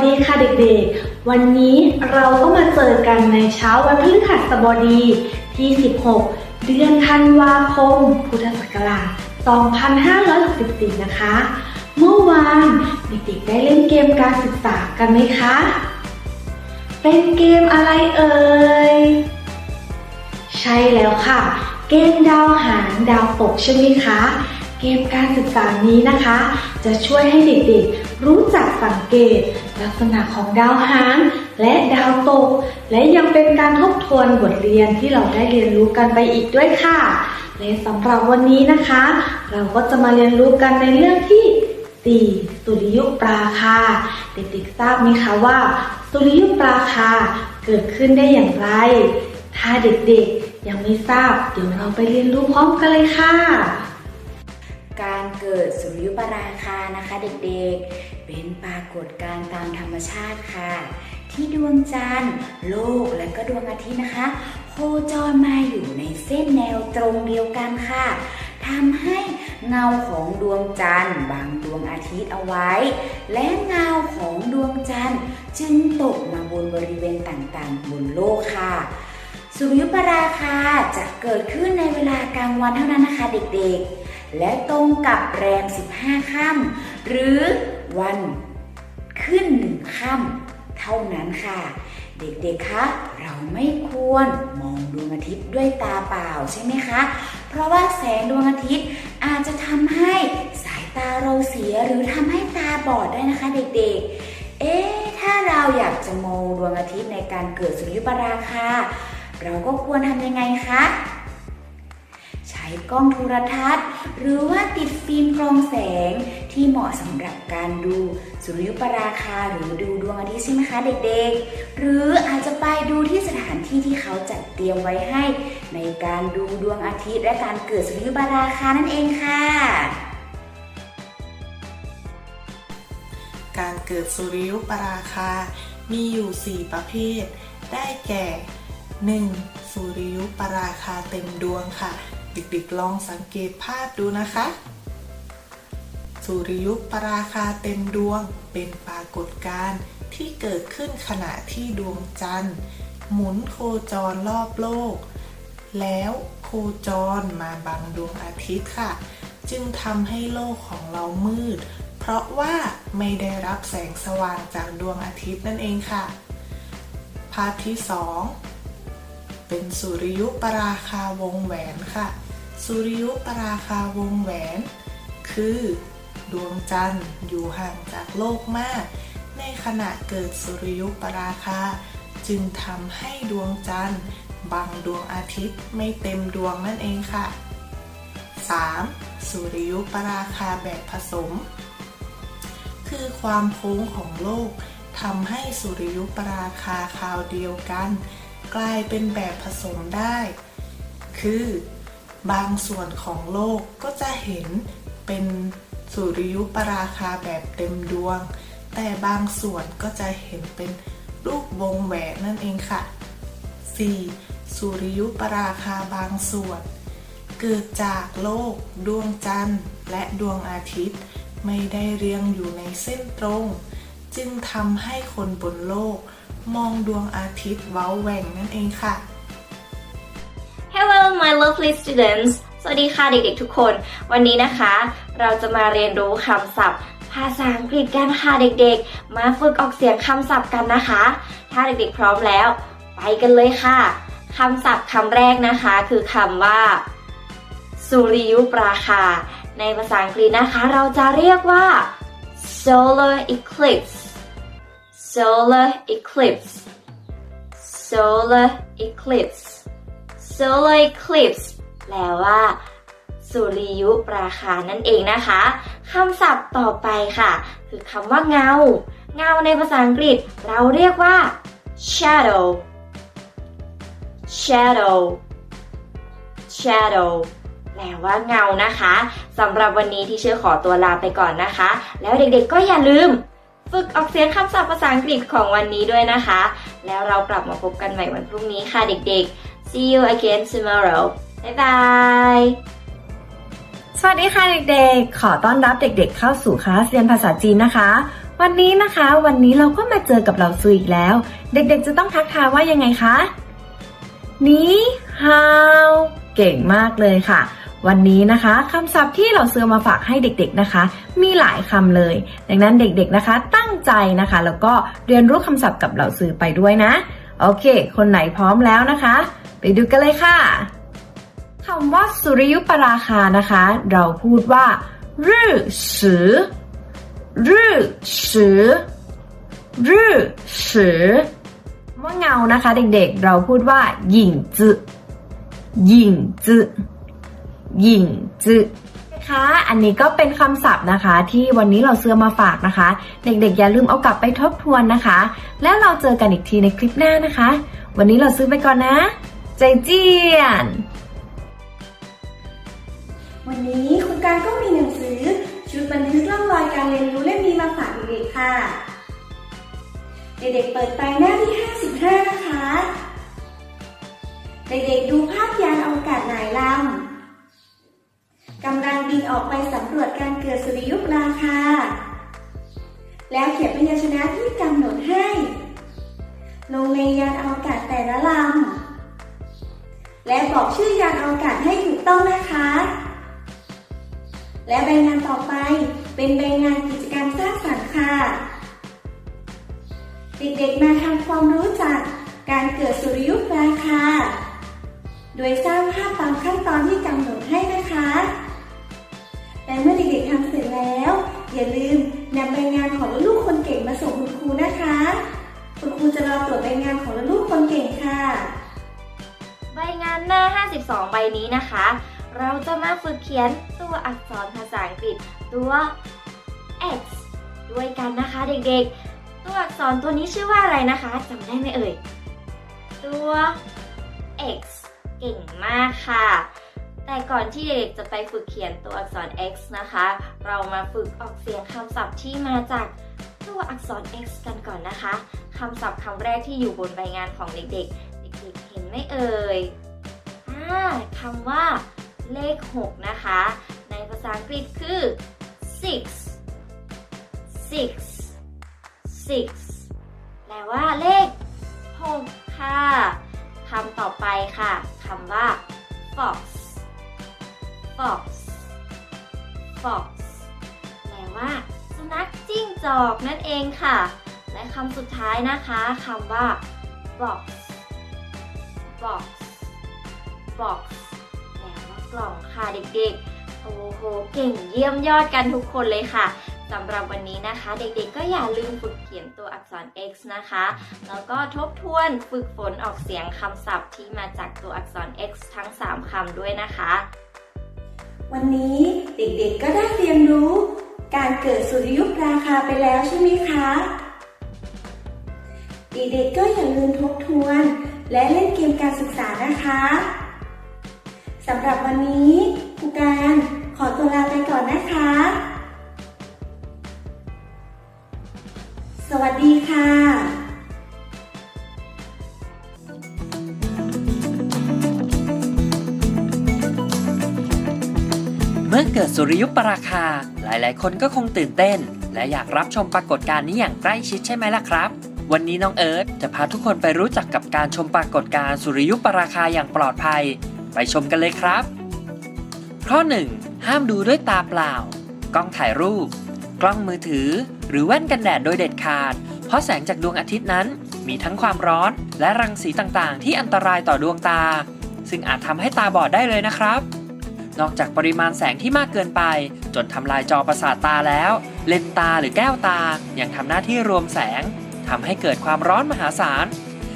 วัสดีค่ะเด็กๆ วันนี้เราก็มาเจอกันในเช้าวันพฤหัสบดีที่ 16 เดือนธันวาคม พุทธศักราช 2564 นะคะ เมื่อวานเด็กๆ ได้เล่นเกมการศึกษากันไหมคะ เป็นเกมอะไรเอ่ย ใช่แล้วค่ะ เกมดาวหางดาวตกใช่ไหมคะเกมการศึกษานี้นะคะ จะช่วยให้เด็กๆ รู้จักสังเกต ลักษณะของดาวหางและดาวตก และยังเป็นการทบทวนบทเรียนที่เราได้เรียนรู้กันไปอีกด้วยค่ะและสำหรับวันนี้นะคะ เราก็จะมาเรียนรู้กันในเรื่องที่ 4 สุริยุปราคา เด็กๆทราบไหมคะว่า สุริยุปราคาเกิดขึ้นได้อย่างไร ถ้าเด็กๆยังไม่ทราบ เดี๋ยวเราไปเรียนรู้พร้อมกันเลยค่ะ เกิดสุริยุปราคานะคะเด็กๆ เป็นปรากฏการณ์ตามธรรมชาติค่ะ ที่ดวงจันทร์ โลกและก็ดวงอาทิตย์นะคะ โคจรมาอยู่ในเส้นแนวตรงเดียวกันค่ะทำให้เงาของดวงจันทร์บังดวงอาทิตย์เอาไว้ และเงาของดวงจันทร์จึงตกมาบนบริเวณต่างๆ บนโลกค่ะสุริยุปราคาจะเกิดขึ้นในเวลากลางวันเท่านั้นนะคะเด็กๆ และตรงกับแรม 15 ค่ำหรือวันขึ้นหนึ่งค่ำเท่านั้นค่ะ เด็กๆ คะ เราไม่ควรมองดวงอาทิตย์ด้วยตาเปล่าใช่ไหมคะ เพราะว่าแสงดวงอาทิตย์อาจจะทำให้สายตาเราเสียหรือทำให้ตาบอดได้นะคะ เด็กๆ เอ๊ะ ถ้าเราอยากจะมองดวงอาทิตย์ในการเกิดสุริยุปราคาเราก็ควรทำยังไงคะ กล้องโทรทัศน์ หรือว่าติดฟิล์มกรองแสงที่เหมาะสำหรับการดูสุริยุปราคาหรือดูดวงอาทิตย์ใช่ไหมคะเด็กๆ หรืออาจจะไปดูที่สถานที่ที่เขาจัดเตรียมไว้ให้ ในการดูดวงอาทิตย์และการเกิดสุริยุปราคานั่นเองค่ะการเกิดสุริยุปราคา มีอยู่ 4 ประเภท ได้แก่ 1. สุริยุปราคาเต็มดวงค่ะ เด็กๆลองสังเกตภาพดูนะคะ สุริยุปราคาเต็มดวงเป็นปรากฏการณ์ที่เกิดขึ้นขณะที่ดวงจันทร์ หมุนโคจรรอบโลก แล้วโคจรมาบังดวงอาทิตย์ค่ะ จึงทำให้โลกของเรามืด เพราะว่าไม่ได้รับแสงสว่างจากดวงอาทิตย์นั่นเองค่ะ ภาพที่ 2 เป็นสุริยุปราคาวงแหวนค่ะ สุริยุปราคาวงแหวน คือ ดวงจันทร์อยู่ห่างจากโลกมาก ในขณะเกิดสุริยุปราคา จึงทำให้ดวงจันทร์บังดวงอาทิตย์ไม่เต็มดวงนั่นเองค่ะ 3. สุริยุปราคาแบบผสม คือความโค้งของโลกทำให้สุริยุปราคาคราวเดียวกัน กลายเป็นแบบผสมได้ คือบางส่วนของโลกก็จะเห็นเป็นสุริยุปราคาแบบเต็มดวง แต่บางส่วนก็จะเห็นเป็นรูปวงแหวนนั่นเองค่ะ 4. สุริยุปราคาบางส่วน เกิดจากโลก ดวงจันทร์ และดวงอาทิตย์ ไม่ได้เรียงอยู่ในเส้นตรง จึงทำให้คนบนโลก มองดวงอาทิตย์เว้าแหว่งนั่นเองค่ะ Hello my lovely students สวัสดีค่ะเด็กๆทุกคน วันนี้นะคะ เราจะมาเรียนรู้คำศัพท์ภาษาอังกฤษกันค่ะเด็กๆ มาฝึกออกเสียงคำศัพท์กันนะคะ ถ้าเด็กๆพร้อมแล้ว ไปกันเลยค่ะคำศัพท์คำแรกนะคะ คือคำว่าสุริยุปราคา ในภาษาอังกฤษนะคะ เราจะเรียกว่า solar eclipse solar eclipse solar eclipse solar eclipse แปลว่า สุริยุปราคานั่นเองนะคะคำศัพท์ต่อไปค่ะ คือคำว่าเงา เงาในภาษาอังกฤษ เราเรียกว่า shadow shadow shadow แปลว่าเงานะคะสำหรับวันนี้ที่เชื่อขอตัวลาไปก่อนนะคะ แล้วเด็กๆก็อย่าลืม ฝึกออกเสียงคำศัพท์ภาษาอังกฤษของวันนี้ด้วยนะคะ แล้วเรากลับมาพบกันใหม่วันพรุ่งนี้ค่ะเด็กๆ see you again tomorrow บ๊ายบายสวัสดีค่ะเด็กๆ ขอต้อนรับเด็กๆ เข้าสู่คลาสเรียนภาษาจีนนะคะ วันนี้นะคะ วันนี้เราก็มาเจอกับเหล่าซื้ออีกแล้ว เด็กๆ จะต้องทักทายว่ายังไงคะ นี่ฮาว เก่งมากเลยค่ะ วันนี้นะคะคำศัพท์ที่เราซื้อมาฝากให้เด็กๆนะคะ มีหลายคำเลย ดังนั้นเด็กๆนะคะ ตั้งใจนะคะ แล้วก็เรียนรู้คำศัพท์กับเหล่าซื้อไปด้วยนะ โอเค คนไหนพร้อมแล้วนะคะ ไปดูกันเลยค่ะคำว่าสุริยุปราคานะคะ เราพูดว่ารื่อสือรื่อสือรื่อสือว่าเงานะคะ เด็กๆ เราพูดว่าหยิ่งจืหยิ่งจื หยิ่งจือนะคะอันนี้ก็เป็นคำศัพท์นะคะ ที่วันนี้เราเสื้อมาฝากนะคะ เด็กๆ อย่าลืมเอากลับไปทบทวนนะคะ แล้วเราเจอกันอีกทีในคลิปหน้านะคะ วันนี้เราซื้อไปก่อนนะ ใจเจียน วันนี้คุณการก็มีหนังสือ ชุดบันทึกร่องรอยการเรียนรู้เล่มนี้มาฝากเด็กๆค่ะ เด็กๆเปิดไปหน้าที่ 55 นะคะ เด็กๆดูภาพยานอวกาศหลายลำกำลัง บินออกไปสำรวจการเกิดสุริยุปราคา แล้วเขียนพยัญชนะที่กำหนดให้ ลงในยานอวกาศแต่ละลำ และบอกชื่อยานอวกาศให้ถูกต้องนะคะ และใบงานต่อไปเป็นใบงานกิจกรรมสร้างสรรค์ค่ะ เด็กๆมาทำความรู้จักการเกิดสุริยุปราคา โดยสร้างภาพตามขั้นตอนที่กำหนดให้นะคะ และเมื่อเด็กๆทำเสร็จแล้ว อย่าลืมนำใบงานของลูกคนเก่งมาส่งคุณครูนะคะ คุณครูจะรอตรวจใบงานของลูกคนเก่งค่ะ ใบงานหน้า 52 ใบนี้นะคะ เราจะมาฝึกเขียนตัวอักษรภาษาอังกฤษตัว X ด้วยกันนะคะเด็กๆ ตัวอักษรตัวนี้ชื่อว่าอะไรนะคะจำได้ไหมเอ่ย ตัว X เก่งมากค่ะ แต่ก่อนที่เด็กๆจะไปฝึกเขียนตัวอักษร X นะคะ เรามาฝึกออกเสียงคำศัพท์ที่มาจากตัวอักษร X กันก่อนนะคะคำศัพท์คำแรกที่อยู่บนใบงานของเด็กๆ เด็กๆเห็นไหมเอ่ยอคำว่าเลข 6 นะคะ ในภาษาอังกฤษคือ six six six แปลว่าเลข 6 ค่ะคำต่อไปค่ะคำว่า fox fox fox แปลว่า สุนัขจิ้งจอกนั่นเองค่ะ และคำสุดท้ายนะคะคำว่า box box box แปลว่ากล่องค่ะเด็กๆ โอ้โห เก่งเยี่ยมยอดกันทุกคนเลยค่ะสำหรับวันนี้นะคะ เด็กๆ ก็อย่าลืมฝึกเขียนตัวอักษร X นะคะ แล้วก็ทบทวนฝึกฝนออกเสียงคำศัพท์ที่มาจากตัวอักษร X ทั้ง 3 คำด้วยนะคะ วันนี้เด็กๆก็ได้เรียนรู้ การเกิดสุริยุปราคาไปแล้วใช่ไหมคะ เด็กๆก็อย่าลืมทบทวน และเล่นเกมการศึกษานะคะสำหรับวันนี้ครูการขอตัวลาไปก่อนนะคะ สวัสดีค่ะ มื่อเกิดสุริยุปราคา หลายๆ คนก็คงตื่นเต้น และอยากรับชมปรากฏการณ์นี้อย่างใกล้ชิดใช่ไหมล่ะครับ วันนี้น้องเอิร์ธจะพาทุกคนไปรู้จักกับการชมปรากฏการณ์สุริยุปราคาอย่างปลอดภัย ไปชมกันเลยครับ ข้อ 1. ห้ามดูด้วยตาเปล่า กล้องถ่ายรูป กล้องมือถือ หรือแว่นกันแดดโดยเด็ดขาด เพราะแสงจากดวงอาทิตย์นั้น มีทั้งความร้อนและรังสีต่างๆ ที่อันตรายต่อดวงตา ซึ่งอาจทำให้ตาบอดได้เลยนะครับ นอกจากปริมาณแสงที่มากเกินไป จนทำลายจอประสาทตาแล้ว เลนตาหรือแก้วตายังทำหน้าที่รวมแสงทำให้เกิดความร้อนมหาศาล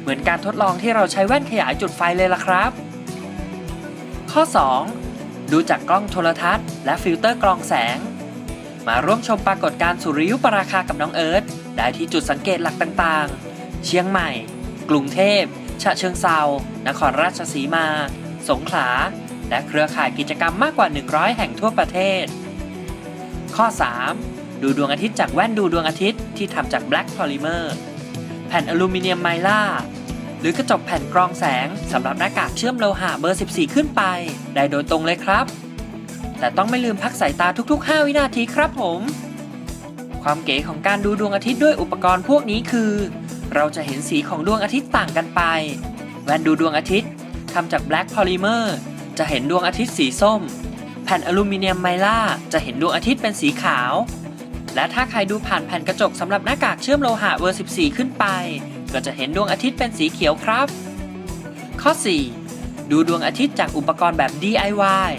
เหมือนการทดลองที่เราใช้แว่นขยายจุดไฟเลยล่ะครับ ข้อ 2. ดูจากกล้องโทรทัศน์ และฟิลเตอร์กรองแสง มาร่วมชมปรากฏการณ์สุริยุปราคากับน้องเอิร์ธได้ที่จุดสังเกตหลักต่างๆ เชียงใหม่ กรุงเทพ ฉะเชิงเซา นครราชสีมา สงขลา และเครือข่ายกิจกรรมมากกว่า 100 แห่งทั่วประเทศ ข้อ 3. ดูดวงอาทิตย์จากแว่นดูดวงอาทิตย์ที่ทำจาก Black Polymer แผ่นอลูมิเนียมไมล่า หรือกระจกแผ่นกรองแสงสำหรับหน้ากากเชื่อมโลหะเบอร์ 14 ขึ้นไป ได้โดยตรงเลยครับ แต่ต้องไม่ลืมพักสายตาทุก ๆ 5 วินาทีครับผม ความเก๋ของการดูดวงอาทิตย์ด้วยอุปกรณ์พวกนี้คือ เราจะเห็นสีของดวงอาทิตย์ต่างกันไป แว่นดูดวงอาทิตย์ทำจากแบล็กพอลิเมอร์ จะเห็นดวงอาทิตย์สีส้ม แผ่นอลูมิเนียมไมล่าจะเห็นดวงอาทิตย์เป็นสีขาว และถ้าใครดูผ่านแผ่นกระจกสำหรับหน้ากากเชื่อมโลหะเวอร์ 14 ขึ้นไป ก็จะเห็นดวงอาทิตย์เป็นสีเขียวครับ ข้อ 4 ดูดวงอาทิตย์จากอุปกรณ์แบบ DIY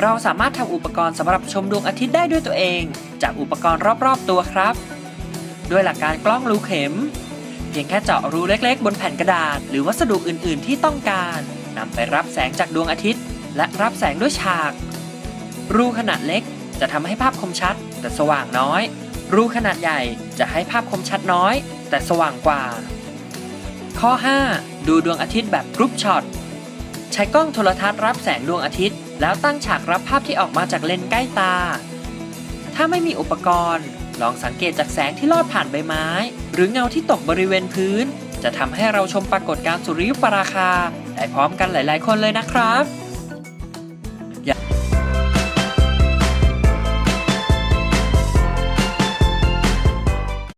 เราสามารถทำอุปกรณ์สำหรับชมดวงอาทิตย์ได้ด้วยตัวเอง จากอุปกรณ์รอบๆตัวครับ ด้วยหลักการกล้องรูเข็ม เพียงแค่เจาะรูเล็กๆ บนแผ่นกระดาษ หรือวัสดุอื่นๆที่ต้องการ นำไปรับแสงจากดวงอาทิตย์ และรับแสงด้วยฉาก รูขนาดเล็กจะทำให้ภาพคมชัด แต่สว่างน้อย รูขนาดใหญ่จะให้ภาพคมชัดน้อย แต่สว่างกว่า ข้อ 5 ดูดวงอาทิตย์แบบกรุ๊ปช็อตใช้กล้องโทรทัศน์รับแสงดวงอาทิตย์ แล้วตั้งฉากรับภาพที่ออกมาจากเลนส์ใกล้ตา ถ้าไม่มีอุปกรณ์ ลองสังเกตจากแสงที่ลอดผ่านใบไม้ หรือเงาที่ตกบริเวณพื้น จะทำให้เราชมปรากฏการณ์สุริยุปราคา พร้อมกันหลาย ๆ คนเลยนะครับ